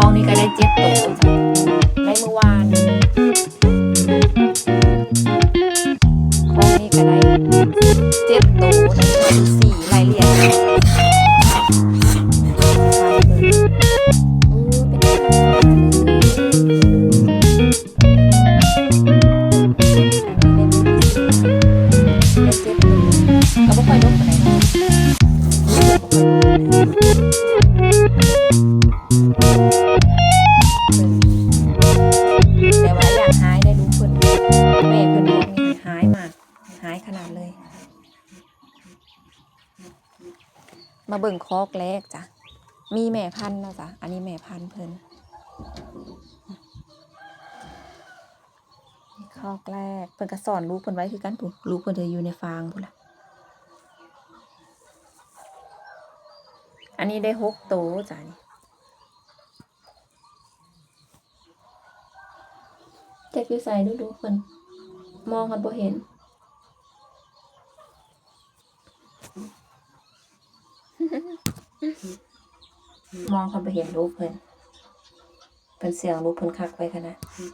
ฟองนี้ก็ได้เจ็ดตัวจ้ะได้เมื่อวานฟองนี้ก็ได้เจ็ดตัวสี่รายเรียนก็ไม่ค่อยลดอะไรนะ หายขนาดเลย มาเบิ่งคอกแรกจ้ะ มีแม่พันธุ์เนาะจ้ะ อันนี้แม่พันธุ์เพิ่นคอกแรกเพิ่นก็สอนลูกเพิ่นไว้คือกันปุ๊ลูกเพิ่นจะอยู่ในฟางพุ่นละอันนี้ได้หกโตจ้ะนี่เจ็กอยู่ใส่ดูดูเพิ่นมองกันบ่เห็น มองเขาไปเห็นรูปเพิ่นเป็นเสียงรูปเพิ่นคักไว้ค่ะนะอืม